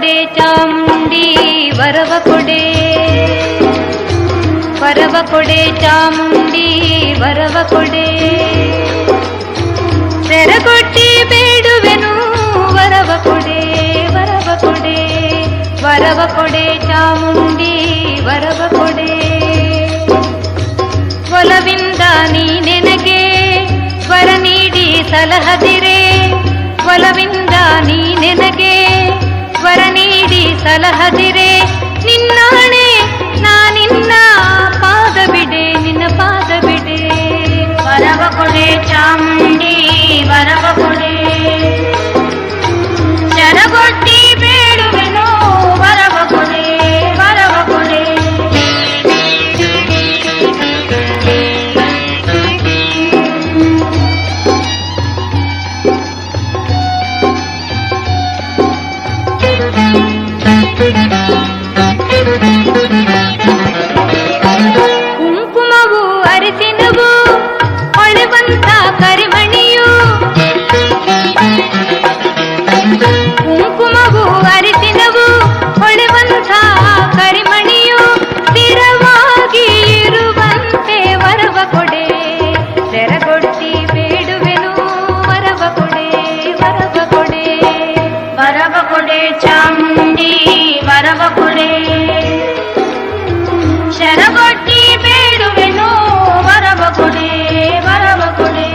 ಕೊಡೆ ಚಾಮುಂಡಿ, ವರವ ಕೊಡೆ. ವರವ ಕೊಡೆ ಚಾಮುಂಡಿ, ವರವ ಕೊಡೆ. ಸೆರಗೊಟ್ಟಿ ಬೇಡುವೆನು, ವರವ ಕೊಡೆ ವರವ ಕೊಡೆ. ವರವ ಕೊಡೆ ಚಾಮುಂಡಿ, ವರವ ಕೊಡೆ. ಒಲವಿಂದ ನೀ ನೆನಗೆ, ವರ ನೀಡಿ ಸಲಹದಿರೆ. ಒಲವಿಂದ ನೀ ನೆನಗೆ ವರ ನೀಡಿ ಸಲಹದಿರೆ ನಿನ್ನಾಣೆ ನಾನಿನ್ನ ವರವ ಕೊಡೆ ಶರಗೊಟ್ಟಿ ಬೇಡುವೆನು ವರವ ಕೊಡೆ ವರವ ಕೊಡೆ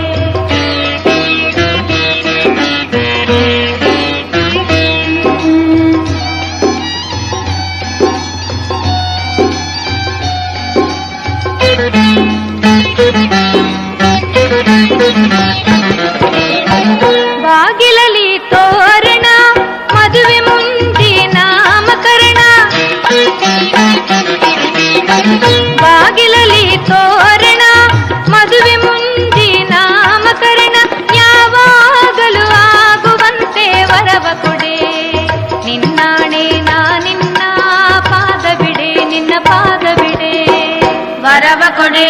ಬಾಗಿಲಲಿ ನಿನ್ನ ಪಾದ ಬಿಡೆ ನಿನ್ನ ಪಾದ ಬಿಡೆ ವರವ ಕೊಡೆ